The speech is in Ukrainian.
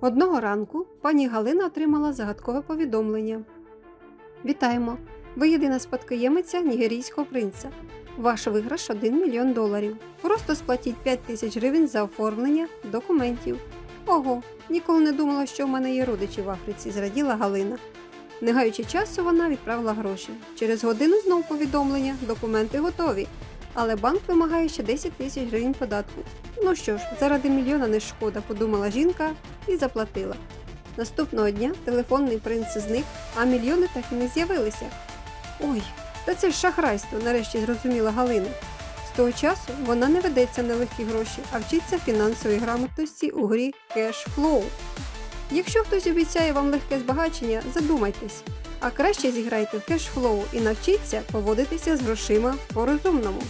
Одного ранку пані Галина отримала загадкове повідомлення. Вітаємо! Ви єдина спадкоємиця нігерійського принца. Ваш виграш 1 мільйон доларів. Просто сплатіть 5 тисяч гривень за оформлення документів. Ого, ніколи не думала, що в мене є родичі в Африці, зраділа Галина. Не гаючи часу, вона відправила гроші. Через годину знов повідомлення, документи готові. Але банк вимагає ще 10 тисяч гривень податку. Ну що ж, заради мільйона не шкода, подумала жінка і заплатила. Наступного дня телефонний принц зник, а мільйони так і не з'явилися. Ой, та це ж шахрайство, нарешті зрозуміла Галина. З того часу вона не ведеться на легкі гроші, а вчиться фінансовій грамотності у грі Flow. Якщо хтось обіцяє вам легке збагачення, задумайтесь, а краще зіграйте в кешфлоу і навчіться поводитися з грошима по-розумному.